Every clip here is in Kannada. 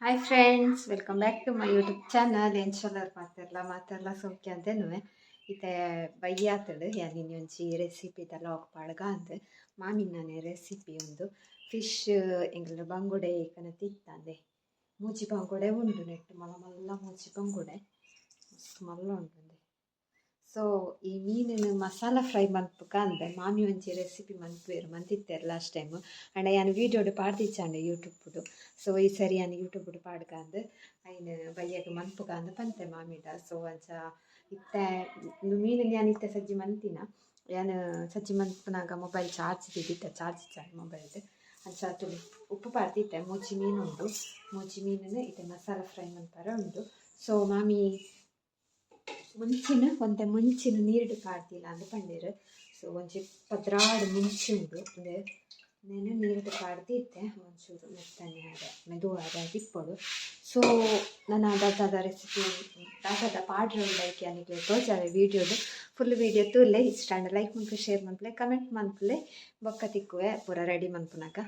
Hi friends welcome back to my YouTube channel ಚಲೋ ಮಾತಾಡಲ್ಲ ಮಾತಾಡಲ್ಲ ಸೌಖ್ಯ ಅಂತೇನು. ಇತ್ತೆ ಬೈಯಾತಳು ಯಾನಿನ ಒಂಜಿ ರೆಸಿಪಿ ಲಾಗ್ ಪಾಡ್ಗ ಅಂದ್. ಮಾಮಿನಾನೆ ರೆಸಿಪಿ ಒಂದು. ಫಿಶ್ ಎಂಗ್ಲ ಬಂಗುಡೆ ಏಕನ ತಿತ್ತಂದೆ ಮೂಜಿ ಬಂಗುಡೆ ಉಂಡು ನೆಟ್ಟು ಮಲ್ಲ ಮಲ್ಲ ಮೂಜಿ ಬಂಗುಡೆ. ಮಲ್ಲ ಉಂಡು ಸೊ ಈ ಮೀನಿನ ಮಸಾಲ ಫ್ರೈ ಮನ್ಪುಕ ಅಂದೆ. ಮಾಮಿ ಒಂಜಿ ರೆಸಿಪಿ ಮನ್ಪುವೆರ್ ಮಂತಿತ್ತೆರ್ ಲಾಸ್ಟ್ ಟೈಮ್ ಅಂಡ ಯಾನ್ ವೀಡಿಯೋಡು ಪಾಡ್ದಿಚ್ಚಾಂಡೆ ಯೂಟ್ಯೂಬ್ಡು ಸೊ ಈ ಸರಿ ಯಾನ್ ಯೂಟ್ಯೂಬ್ಡು ಪಾಡ್ಗ ಅಂದ್. ಐನ್ ಬಯ್ಯಗ್ ಮನ್ಪುಗ ಅಂದ್ ಪಂತೆ ಮಾಮಿಡ ಸೊ ಅಂಚ ಇತ್ತೆ ಮೀನಿನ ಯಾನ್ ಇತ್ತೆ ಸಜ್ಜಿ ಮಂತಿನ ಯಾನ್ ಸಜ್ಜಿ ಮಂತ್ಪನಾಗ ಮೊಬೈಲ್ ಚಾರ್ಜ್ ದಿದ್ದಿತ್ತ ಚಾರ್ಜ್ ಇಚ್ಚಾಂಡೆ ಮೊಬೈಲ್ದು ಅಂಚ ತುಳಿ ಉಪ್ಪು ಪಾಡ್ದಿತ್ತೆ. ಮೂಜಿ ಮೀನು ಉಂಡು ಮೂಜಿ ಮೀನನ್ನು ಇತ್ತೆ ಮಸಾಲ ಫ್ರೈ ಮನ್ಪರ ಉಂಡು. ಸೊ ಮಾಮಿ ಮುಂಚಿನ ಒಂತೆ ಮುಂಚಿನ ನೀರುಡು ಕಾಡ್ತಿಲ್ಲ ಅಂದ್ ಪಂಡೇರ್. ಸೊ ಒಂಜಿ ಪದ್ರಾಡ್ ಮುಂಚಿ ಉಂಡು. ಅಂದರೆ ನೆನೆ ನೀರುಡು ಕಾಡ್ದಿತ್ತೆ ಒಂಚೂರು ಮೆತ್ತನೆ ಆದ ಮೆದು ಆದ ತಿಪ್ಪೊಡು ಸೊ ನನ್ನ ದಾದಾದ ರೆಸಿಪಿ ದಾದಾದ ಪಾಡ್ರೆ ಲೈಕ್ ಯಾನಿಗೆ ತೋಜಾವೆ ವೀಡಿಯೋದು. ಫುಲ್ ವೀಡಿಯೋ ತೂಲೆ ಇಷ್ಟ ಅಂಡ್ ಲೈಕ್ ಮನ್ಪು ಶೇರ್ ಮನ್ಪಲೆ ಕಮೆಂಟ್ ಮನ್ಪುಲೆ ಬೊಕ್ಕ ತಿಕ್ಕುವೆ. ಪೂರ ರೆಡಿ ಮನ್ಪುನಾಗ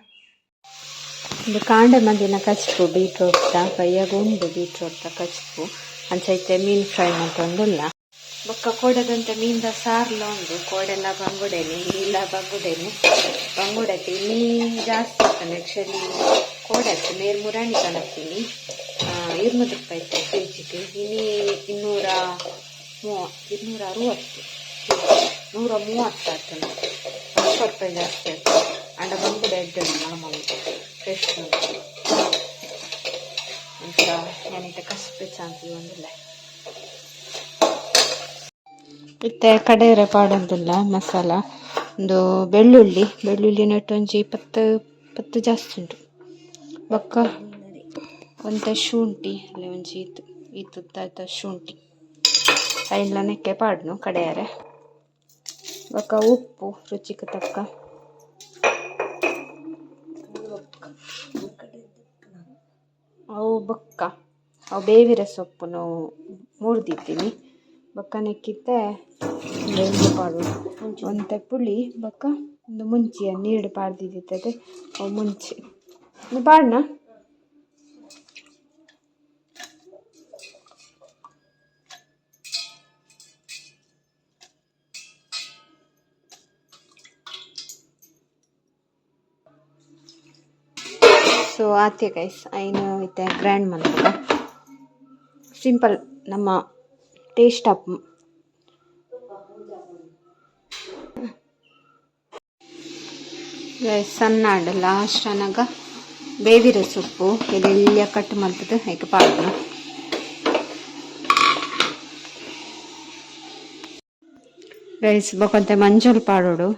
ಇದು ಕಾಂಡೆ ಮಂದಿನ ಕಚ್ಪು ಬೀಟ್ರೋಟ್ ಬಯ್ಯಾಗ ಉಂಡು ಬೀಟ್ರೋಟ್ ಕಚ್ಪು. ಅಂಚೈತೆ ಮೀನು ಫ್ರೈ ಮಂತೊಂದುಲ್ಲ ಬೊಕ್ಕ ಕೋಡದಂತ ಮೀನ್ದ ಸಾರ್ಲ ಉಂಡು ಕೋಡೆಲ್ಲ ಬಂಗುಡೆನೆ, ಇಲ್ಲ ಬಂಗುಡೆನೆ. ಬಂಗುಡತಿ ಮೀನ್ ಜಾಸ್ತಿ ಇರ್ತಾನೆ ಆ್ಯಕ್ಚುಲಿ ಕೋಡಕ್ಕೆ ಮೇಲ್ ಮುರಾಣಿ ಕನಕ್ತೀನಿ ಇರುನೂರು ರೂಪಾಯಿ ಇತ್ತು ಕೆ ಜಿಗೆ ಇನ್ನಿ ಇನ್ನೂರ ಮೂವ ಇನ್ನೂರ ಅರುವತ್ತು ನೂರ ಮೂವತ್ತು ಆಗ್ತದೆ. ನಲ್ವತ್ತು ರೂಪಾಯಿ ಜಾಸ್ತಿ ಆಯ್ತು ಅಂಡ ಬಂಗುಡೆ ಎಡ್ಡು ಮಾಮೂಲಿ. ಫ್ರೆಶ್ ಉಂಟು. ಅಂತ ಏನೈತೆ ಕಸಿಪಿಚ್ಚ ಅಂತೀವಿ ಒಂದಿಲ್ಲ ಇತ್ತೆ ಕಡೇರೆ ಮಸಾಲ. ಒಂದು ಬೆಳ್ಳುಳ್ಳಿ ಬೆಳ್ಳುಳ್ಳಿ ನೆಟ್ಟೊಂಜಿ ಪತ್ತು ಪತ್ತು ಜಾಸ್ತಿ ಉಂಟು. ಬಕ್ಕ ಒಂದ ಶುಂಠಿ, ಅಲ್ಲಿ ಒಂಜಿ ಇತ್ತು ಇತ್ತುತ್ತಾಯ್ತ ಶುಂಠಿ. ಐಲ್ಲ ನೆಕ್ಕೆ ಪಾಡ್ನು ಕಡೆಯರೆ. ಬಕ್ಕ ಉಪ್ಪು, ರುಚಿಗೆ ತಕ್ಕ. ಅವು ಬೊಕ್ಕ. ಅವು ಬೇವಿನ ಸೊಪ್ಪನ್ನು ಮುರಿದಿದ್ದೀನಿ ಬೊಕ್ಕ ನೆಕ್ಕಿತ್ತೆ ಬೆಂದು ಪಾಡು. ಒಂತೆ ಪುಳಿ ಬೊಕ್ಕ, ಒಂದು ಮುಂಚಿಯ ನೀರು ಪಾಡ್ದಿದ್ದಿತ್ತದೆ ಅವು ಮುಂಚೆ. ಪಾಡ್ನ? ಸೊ ಆತೆ ಗೈಸ್ ಐನು ಇತ್ತೆ ಗ್ರ್ಯಾಂಡ್ ಮನ್ಪುಗ ಸಿಂಪಲ್ ನಮ್ಮ ಟೇಸ್ಟ್ ಅಪ್ ಗೈಸ್ ಸಣ್ಣ ಲಾಸ್ಟ್ ಅನ್ನಾಗ ಬೇವಿರ ಸೊಪ್ಪು. ಇದೆಲ್ಲ ಕಟ್ ಮಾಡ್ತದೆ ಹೇಗೆ ಪಾಡ್ನ. ಗೈಸ್ ಬಕ್ಕಂತೆ ಮಂಜಲ್ ಪಾಡೋಡು.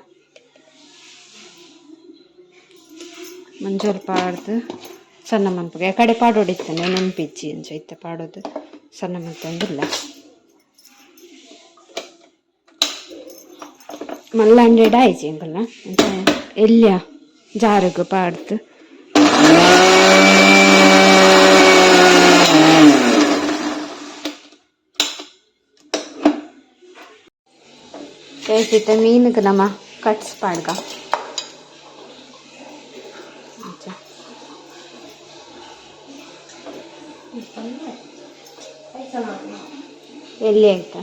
ಮಂಜೂರು ಪಾಡ್ದು ಸಣ್ಣ ಮನ್ಪಗೆ ಕಡೆ ಪಾಡೋಡಿತ್ತಾನೆ, ನೆನಪಿಚ್ಚಿ ಅಂಚ ಇತ್ತ ಪಾಡೋದು. ಸಣ್ಣ ಮಲ್ತೊಂದಿಲ್ಲ ಮಲ್ಲ ಹಂಡ್ರೆಡ್ ಆಯ್ತು ಎಂಕಲ್ಲ ಅಂತ ಎಲ್ಲಿಯ ಜಾರುಗು ಪಾಡ್ದು? ಮೀನುಗೆ ನಮ್ಮ ಕಟ್ಸ್ ಪಾಡ್ಗ. ಎಲ್ಲಿ ಆಯ್ತಾ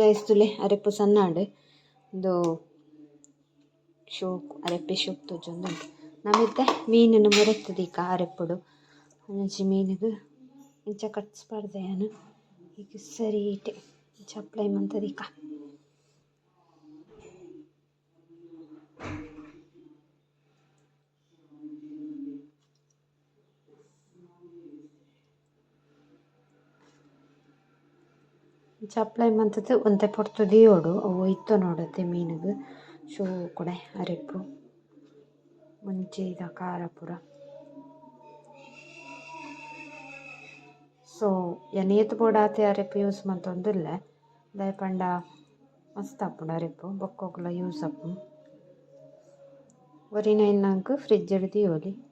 ಗೈಸ್ತುಲೆ ಅರೆಪ್ಪು ಸಣ್ಣಾಂಡ್ ಇಂದು ಶೋಕ್, ಅರೆಪ್ಪೆ ಶೋಕ್ ತೋಜೊಂದು ನಮಿತ್ತೆ ಮೀನನ್ನು ಮುರೆತ್ತದೀಕ ಅರೆಪ್ಪುಡು. ಅಂಚಿ ಮೀನಿಗೆ ಇಂಚ ಕಟ್ಸ್ಬಾರ್ದೆ ನಾನು ಈಗ ಸರಿ ಇಟ್ಟೆ ಇಂಚ ಅಪ್ಲೈ ಅಪ್ಲೈ ಮಂತದ್ದು ಒಂತೆ ಪೊರ್ತು ದಿಯೋಡು, ಅವು ಇತ್ತು ನೋಡುತ್ತೆ ಮೀನಿಗೆ. ಶೂ ಕೊಡೆ, ಅರೆಪ್ಪು. ಮುಂಚೆ ಇದ ಖಾರ ಪೂರ. ಸೊ ಎನ್ ಏತ್ ಬೋಡಾತೆ ಅರೆಪ್ಪು, ಯೂಸ್ ಮಂತೊಂದಿಲ್ಲ. ದಾಯ್ ಪಂಡ ಮಸ್ತ್ ಆಪುಂಡು ಅರೆಪ್ಪು, ಬೊಕ್ಕೊಗ್ಲ ಯೂಸ್ ಆಪು ಒರಿನ ಇನ್ನಂಕ್ ಫ್ರಿಜ್ ಹಿಡ್ದು ಯೋಲಿ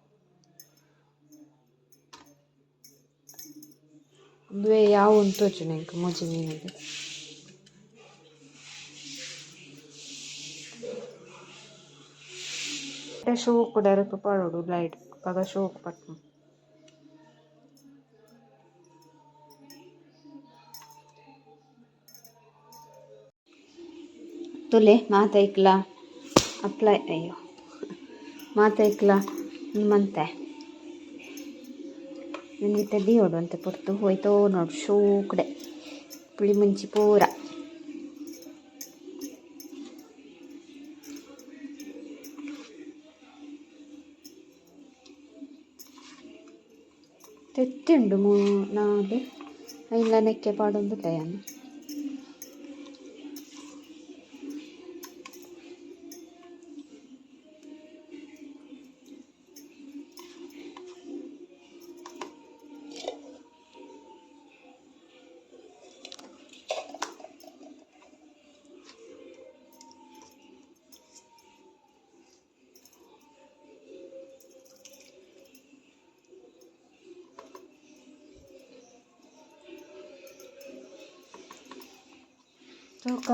ಒಂದುವೆ ಯಾವ ಉಂಟು ನೆಂಕ್ ಮುಜಿ ಮೀನಿಗೆ ಶೂ ಕೂಡ ರೆಪ್ಪು ಪಾಡೋಡು ಲೈಟ್ ಪಗ ಶೂ ಪಟ್ಟು ತುಲೆ ಮಾತೈಕ್ಲ ಅಪ್ಲೈ ಅಯ್ಯೋ ಮಾತೈಕ್ಲ ಮಂತೆ ನನಗೆ ತಡಿ ಹೊಡು ಅಂತ ಪುರ್ತು ಹೋಯ್ತೋ ನೋಡು ಶೂ ಕಡೆ ಪುಳಿ ಮುಂಚಿ ಪೂರ തെറ്റുണ്ട് മൂ നാല് അതിലനക്കെ പാടൊന്നുമില്ല ഞാൻ ತೂಕ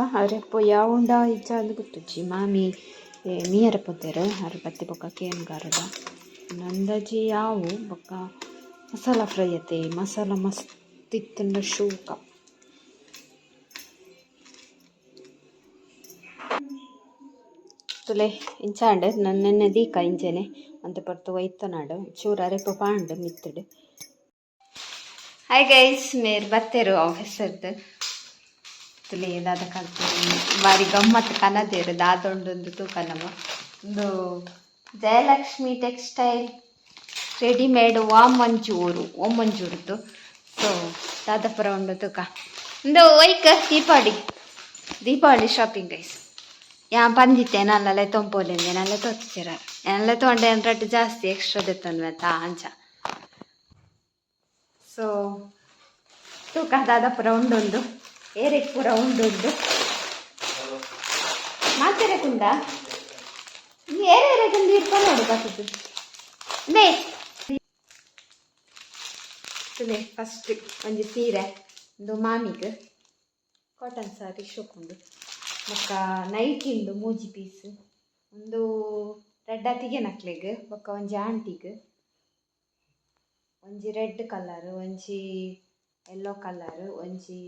ಪೊ ಯಾವುಂಡ ಇಚ್ಚ ಅಂದ್ ಗೊತ್ತುಜ್ಜಿ ಮಾಮಿ ಏ ಮೀ ಅರೆಪೊತ್ತೇರು ಅರೆ ಬತ್ತಿ ಬೊಕ್ಕ ಕೇನ್ಗಾರದ ನಂದಜಿ ಯಾವು ಬೊಕ್ಕ ಮಸಾಲ ಫ್ರೈ ಅತ್ತೆ ಮಸಾಲ ಮಸ್ತ್ ಇತ್ತಂಡ ಶೂಕ ತುಲೆ ಇಂಚಾಂಡ್ ನನ್ನೆನ್ನೆ ದೀಕ ಇಂಚೆನೆ ಅಂತ ಪರ್ತು ಒಯ್ತನಾಡು ಚೂರು ಅರೆಪ್ಪು ಪಾಂಡ್ ಮಿತ್ತಡು ಹಾಯ್ ಗೈಸ್ ಮೇರ್ ಬತ್ತೇರು ಆಫೀಸರ್ದು ದಾದ ಕಲ್ತೀನಿ ಬಾರಿ ಗಮ್ಮತ್ ಅದೊಂದೊಂದು ತೂಕ ನಮ್ಮ ಒಂದು ಜಯಲಕ್ಷ್ಮಿ ಟೆಕ್ಸ್ಟೈಲ್ ರೆಡಿಮೇಡ್ ವಾಮಂಜೂರು ಓಮಂಜೂರ್ದು ಸೊ ದಾದಾಪುರ ಉಂಡು ತೂಕ. ಒಂದು week Deepavali. Deepavali shopping guys yeah, ಬಂದಿತ್ತೆ ನಲ್ಲಲೆ ತೊಂಪೋಲಿಂದೆ ನಲ್ಲ ತೊಚ್ಚಿರ ನಲ್ಲ ತೊಂಡೆ ರೇಟ್ ಜಾಸ್ತಿ ಎಕ್ಸ್ಟ್ರಾ ದೆತ್ತನ್ವೆ ತಾ ಅಂಚ ಸೊ ತೂಕ ದಾದಾಪುರ ಉಂಡೊಂದು ಏರೆಗ್ ಪೂರ ಉಂಡುಂಡು ಏರೆ ಏರೆರೆಗೊಂದು ಇರ್ಕೊಂಡು ನೋಡು ಬರ್ತದೆ ಇದೆ ಫಸ್ಟ್ ಒಂದು ಸೀರೆ, ಒಂದು ಮಾಮಿಗೆ ಕಾಟನ್ ಸಾರಿ ಶೋಕೊಂಡು ಬೊಕ್ಕ ನೈಟಿಂದು ಮೂಜಿ ಪೀಸ್ ಒಂದು ರೆಡ್ ಅತಿಗೆ ನಕ್ಲೆಗ್ ಬೊಕ್ಕ ಒಂಜಿ ಆಂಟಿಗ್. ಒಂಜಿ ರೆಡ್ ಕಲರ್ ಒಂಜಿ ಯೆಲ್ಲೋ ಕಲರ್ ಒಂಜಿ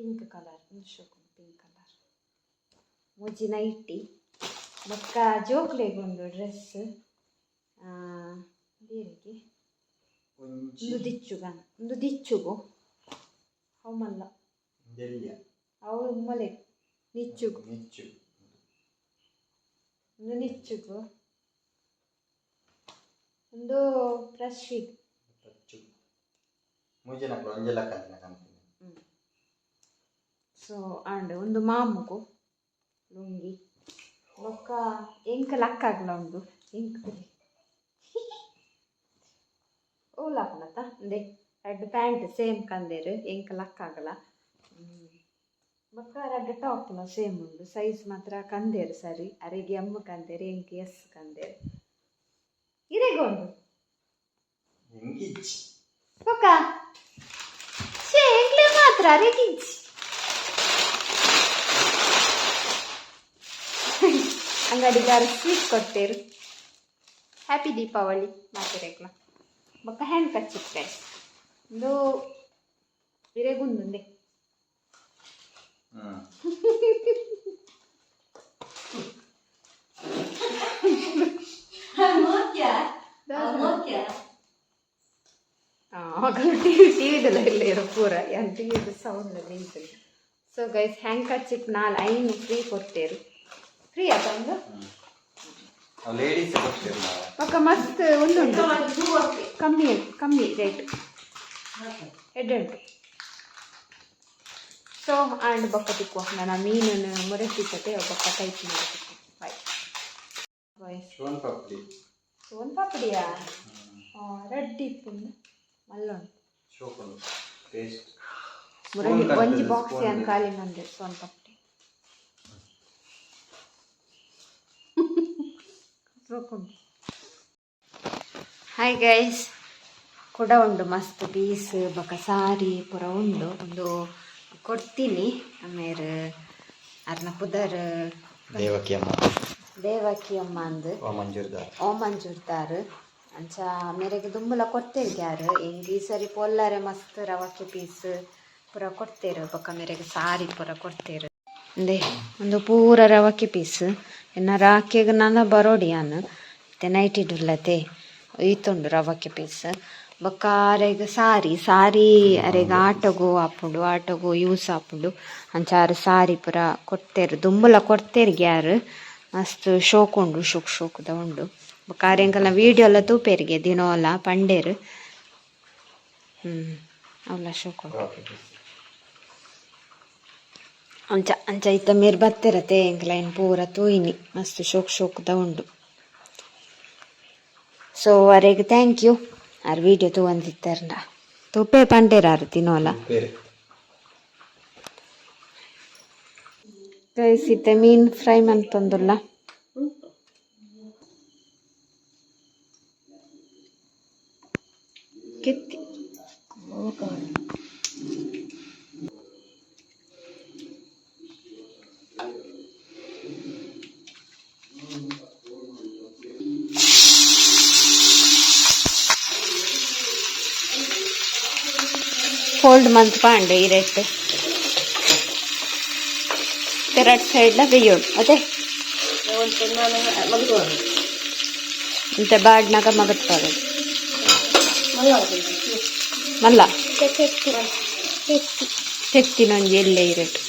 ಪಿಂಕ್ ಕಲರ್ ಶೋಕುಂಡು ಪಿಂಕ್ ಕಲರ್. ಮೂಜಿ ನೈಟಿ ಬೊಕ್ಕ ಜೋಕ್ಲೆಗೊಂದು ಡ್ರೆಸ್ ಬೇರೆಗೆ ಒಂದು ದಿಚ್ಚುಗ ಒಂದು ದಿಚ್ಚುಗು. ಅವಮಲ್ಲ ಅವು ಮಲೆ ನಿಚ್ಚುಗು. ಒಂದು ನಿಚ್ಚುಗು. ಒಂದು ಫ್ರೆಶ್ ಇದು. ಸೊ ಆಂಡ್ ಒಂದು ಮಾಮುಗು ಲುಂಗಿ. ಬೊಕ್ಕ ಎಂಕ ಲಕ್ಕಾಗ್ಲ ಉಂಡು ಎಂಕ್ ಓಲಾಪನತ ಅಂದೆ ರೆಡ್ ಪ್ಯಾಂಟ್ ಸೇಮ್ ಕಂದೇರು ಎಂಕ ಲಕ್ಕಾಗಲ ಬೊಕ್ಕ ರೆಡ್ ಟಾಪ್ಲ ಸೇಮ್ ಉಂಡು ಸೈಜ್ ಮಾತ್ರ ಕಂದೇರು ಸರಿ ಅರೆಗೆ ಎಂ ಕಂದೇರು ಎಂಕ್ ಎಸ್ ಕಂದೇರು. ಇರೆಗೊಂಡು ಬೊಕ್ಕ ಮಾತ್ರ ಅರೆಗಿಂಚ್. ಅಂಗಡಿಗಾರ ಸ್ವೀಟ್ ಕೊಡ್ತೇರು? ಹ್ಯಾಪಿ ದೀಪಾವಳಿ ಮಾತಿರೇಕ್ಲ ಬೊಕ್ಕ ಹ್ಯಾಂಡ್ ಕಚ್ಚಿತ್ತೆ ಒಂದು ಬಿರೆಗುಂದುಂದೆ ಮಗಳು ಟಿ ವಿ ಟಿ ವಿದೆಲ್ಲ ಇಲ್ಲ ಇರೋ ಪೂರ. ಏನು ಟಿ ವಿದು ಸೌಂಡ್ ನಿಂತು ಸೊ ಗೈಸ್ ಹ್ಯಾಂಗ್ ಕಚ್ಚಿಪ್ ನಾಲ್ ಐನು ಫ್ರೀ ಕೊಡ್ತೇರು. ಫ್ರೀ ಆತ ಒಂದು ಲೇಡೀಸ್ ಮಸ್ತ್ ಒಂದು ಕಮ್ಮಿ ಕಮ್ಮಿ ರೇಟ್ ಎಡ್ಡೆ ಉಂಟು ಸೊ ಆಂಡ್ ಬೊಕ್ಕ ತಿಕ್ಕುವ. ನಾನು ಮೀನನ್ನು ಮುರೆಸಿಟ್ಟೆ ಬೊಕ್ಕ ಟೈಪ್ ಮಾಡಿ ಬಾಯ್ ಬಾಯ್ ಸೋನ್ ಪಾಪಡಿ ಸೋನ್ ಪಾಪಡಿಯಾ ರೆಡ್ ಇಪ್ಪುಂಡು ಮಲ್ಲೊಂದು. ಶೋಕಲು ಟೇಸ್ಟ್ ಒಂಜಿ ಬಾಕ್ಸ್ ಏನು ಖಾಲಿ ಮಂದೆ ಸೋನ್ ಪಾಪಡಿ ಹಾಯ್ ಗೈಸ್ ಕೂಡ ಉಂಡು ಮಸ್ತ್ ಪೀಸ್ ಬೊಕ ಸಾರಿ ಪೂರ ಉಂಡು ಒಂದು ಕೊಡ್ತೀನಿ ಆಮೇಲೆ ಅರ್ನ ಪುದರ್ ದೇವಕಿ ಅಮ್ಮ ದೇವಕಿ ಅಮ್ಮ ಅಂದು ಓ ಮಂಜೂರ್ದಾರ್ ಅಂಚ ಮೇರೆಗೆ ದುಂಬುಲ ಯಾರು ಎಂಗ್ ಈ ಸರಿ ಪೊಲ್ಲಾರೆ ಮಸ್ತ್ ರವಕ್ಕೆ ಪೀಸ್ ಪೂರ ಕೊಡ್ತೇರು ಬೊಕ್ಕ ಮೇರೆಗೆ ಸಾರಿ ಪೂರ ಕೊಡ್ತೇರು ಅಂದೆ ಒಂದು ಪೂರ ರವಕ್ಕೆ ಪೀಸ್ ಎನ್ನ ರಾಕೆಗೆ ನನ್ನ ಬರೋಡಿಯಾನು ಇತ್ತೆ ನೈಟ್ ಇಡುಲ್ಲತೆ ಈತುಂಡು ರವಕ್ಕೆ ಪೀಸ್ ಬೊಕ್ಕ ಅರೆಗ್ ಸಾರಿ ಸಾರಿ ಅರೆಗ್ ಆಟೋಗು ಆಪುಂಡು, ಆಟೋಗು ಯೂಸ್ ಆಪುಂಡು. ಅಂಚಾರು ಸಾರಿ ಪೂರ ಕೊಡ್ತೇರು, ದುಂಬುಲ ಕೊಡ್ತೇರ್ಗ್ಯಾರು ಮಸ್ತ್ ಶೋಕ್ ಉಂಡು ಶೋಕ್ ಶೋಕುದ ಉಂಡು. ಬೊಕ್ಕ ಅರೆಂಕಲ್ನ ವೀಡಿಯೋ ಎಲ್ಲ ತೂಪೇರಿಗೆ ದಿನೋಲ, ಪಂಡೇರು. ಹ್ಞೂ ಅವಲ್ಲ ಶೋಕು. ಅಂಚ ಅಂಚ ಇತ್ತ ಮೇರ್ ಬತ್ತಿರತ್ತೆ ಎಂಕ್ಲೈನ್ ಪೂರ ತೂಯಿನಿ. ಮಸ್ತ್ ಶೋಕ್ ಶೋಕ್ದ ಉಂಡು. ಸೊ ಅರೆಗ್ ಥ್ಯಾಂಕ್ ಯು ಆರ್ ವಿಡಿಯೋ ತೂವಂದಿತ್ತಾರಂಡ ತುಪ್ಪೆ ಪಂಡೇರಾರು ತಿನ್ನೋಲ. ಬೇರೆ ಗೈಸ್ ಇತ್ತೆ ಮೀನ್ ಫ್ರೈ ಮಲ್ತೊಂದುಲ್ಲ ಕೆತ್ತಿ. ಫೋಲ್ಡ್ ಮಂತ್ ಪಾಂಡೆ ಈ ರೇಟ್ ಎರಡು ಸೈಡ್ಲ ಬೇಯೋಡು ಅದೇ ಇಂಥ ಬಾಡ್ನಾಗ ಮಗತ್ ಪಾಡೋದು ಮಲ್ಲ ತೆತ್ತಿನೊಂದು ಎಲ್ಲೇ ಇರಟ್ಟು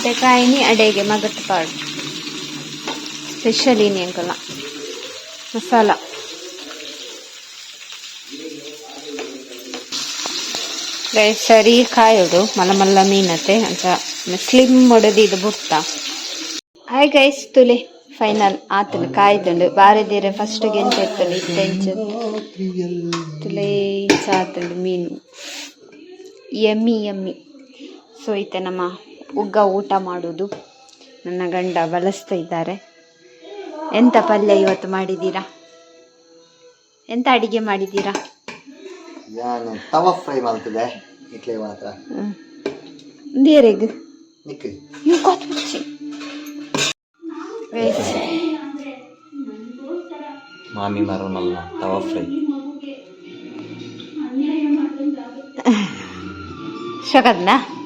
ಇಂತೆ ಕಾಯಿನಿ ಅಡೆಗೆ ಮಗತ್ ಪಾಡು. ಸ್ಪೆಷಲ್ ಇನಿ ಅಂಕಲ್ಲ. ಮಸಾಲ. ಸರಿ, ಕಾಯೋದು. ಮಲ್ಲ ಮಲ್ಲ ಮೀನತೆ ಅಂತ. ಸ್ಲಿಮ್ ಹೊಡೆದು ಇದು ಬುಡ್ತ ಹಾಯ್ ಗೈಸ್ ತುಲೆ. ಫೈನಲ್ ಆತನ ಕಾಯ್ದುಂಡು ಬಾರದಿರೆ ಫಸ್ಟ್ ಗೆಂಚ ಇರ್ತದೆ ಇತ್ತೆಂಚ. ತುಲೆ ಇಂಚ ಆತುಂಡು ಮೀನು. ಎಮ್ಮಿ ಎಮ್ಮಿ ಸೊ ಈತ ನಮ್ಮ ಉಗ್ಗ ಊಟ ಮಾಡೋದು. ನನ್ನ ಗಂಡ ಬಳಸ್ತಾ ಇದ್ದಾರೆ. ಎಂತ ಪಲ್ಯ ಇವತ್ತು ಮಾಡಿದ್ದೀರಾ? ಎಂತ ಅಡಿಗೆ ಮಾಡಿದ್ದೀರಾ? ನಾನು ತವ ಫ್ರೈ ಮಾಡ್ತಿದ್ದೆ ಮಾತ್ರ. ದೇರೆಗ್ ಮಾಮಿ ಮರಮಲ್ಲ ತವ ಫ್ರೈ. ಶೋಕದ್ನಾ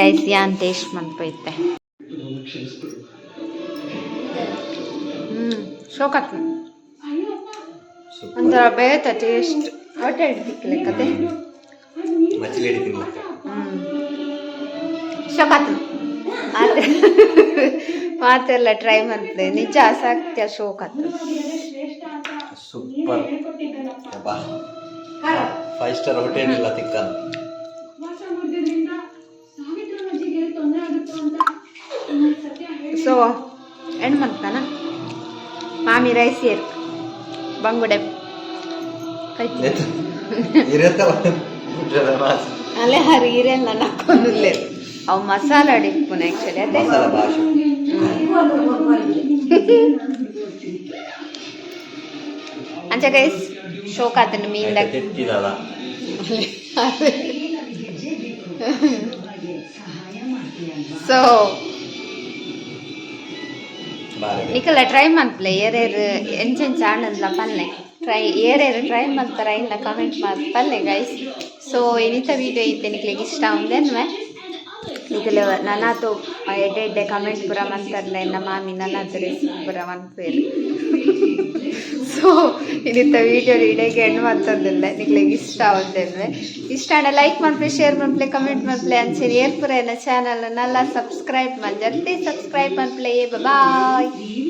ಗೈಸ್ ಯಾನ್ ಟೇಸ್ಟ್ ಮನ್ಪೋಯ್ತೆ ಹ್ಮ್ ಶೋಕತ್ ಒಂಥರ ಬೇತ ಟೇಸ್ಟ್ ಹೊಟ್ಟೆ ಹಿಡ್ತಿಕ್ಲೆಕ್ಕತೆ ಕತೆ. ಹಿಡಿತೀನಿ ಮಾತೆ ಶೋಕತ್ ಮಾತೆಲ್ಲ ಟ್ರೈ ಮಾಡ್ತದೆ ನಿಜ ಅಸಕ್ಯ ಶೋಕತ್ ಸೂಪರ್. ಫೈವ್ ಸ್ಟಾರ್ ಹೋಟೆಲ್ ಇಲ್ಲ ತಿಕ್ಕನ ಸೊ ಏನು ಮಂತನ ಮಾಮಿ ರೈಸ್ ಏರ್ ಬಂಗುಡೆ. ಅಲ್ಲೇ ಹರಿ ಇರಲ್ಲ ಹರಿಗಿರೆಲ್ಲ ಅವ್ ಮಸಾಲ ಅಡಿಪ್ಪುನ ಆ್ಯಕ್ಚುಲಿ ಅದೇ. ಅಂಚ ಗೈಸ್ ಶೋಕ್ ಆತನ ಮೀನ್ ಸೊ ನಿಕಲ್ಲ ಟ್ರೈ ಮಾಡ್ತಲೆ ಏರೇರು ಎಂಚೆಂಚ ಆಣದ್ಲ ಪಲ್ಲೆ. ಟ್ರೈ ಏರೇರು ಟ್ರೈ ಮಾಡ್ತಾರ ಇಲ್ಲ ಕಮೆಂಟ್ ಮಾಡಿ, ಪಲ್ಲೆ ಗೈಸ್ ಸೊ ಏನಿತ ವೀಡಿಯೋ ಇತ್ತೆ ನಿಕ್ಲಿಗೆ ಇಷ್ಟ ಉಂದೆನ್ವೆ ನಿಕಲು ನನ್ನದು ಎಡ್ಡೆ ಎಡ್ಡೆ ಕಮೆಂಟ್ ಪೂರ ಮಂತರ್ಲೆ ನಮ್ಮ ಮಾಮಿ ನನ್ನದು ರೆಸಿಪಿ ಪೂರ ಮನ್ಪೇರು ಸೊ ಇನ್ನಿತ್ತ ವಿಡಿಯೋ ಇಡೆಗೆ ಹೆಣ್ಣು ಮತ್ತೊಂದಿಲ್ಲ ನಿಗ್ಲಿಗೆ ಇಷ್ಟ ಆಗುತ್ತೇವೆ ಇಷ್ಟ ಅಣ್ಣ ಲೈಕ್ ಮಾಡ್ಲಿ ಶೇರ್ ಮಾಡ್ಲಿ ಕಮೆಂಟ್ ಮಾಡ್ಲಿ ಅಂಚೆ ಏರ್ಪುರ ಚಾನಲ್ ನಲ್ಲ ಸಬ್ಸ್ಕ್ರೈಬ್ ಮಾಡಿ ಜಲ್ದಿ ಸಬ್ಸ್ಕ್ರೈಬ್ ಮಾಡ್ಲಿ ಬಾಯ್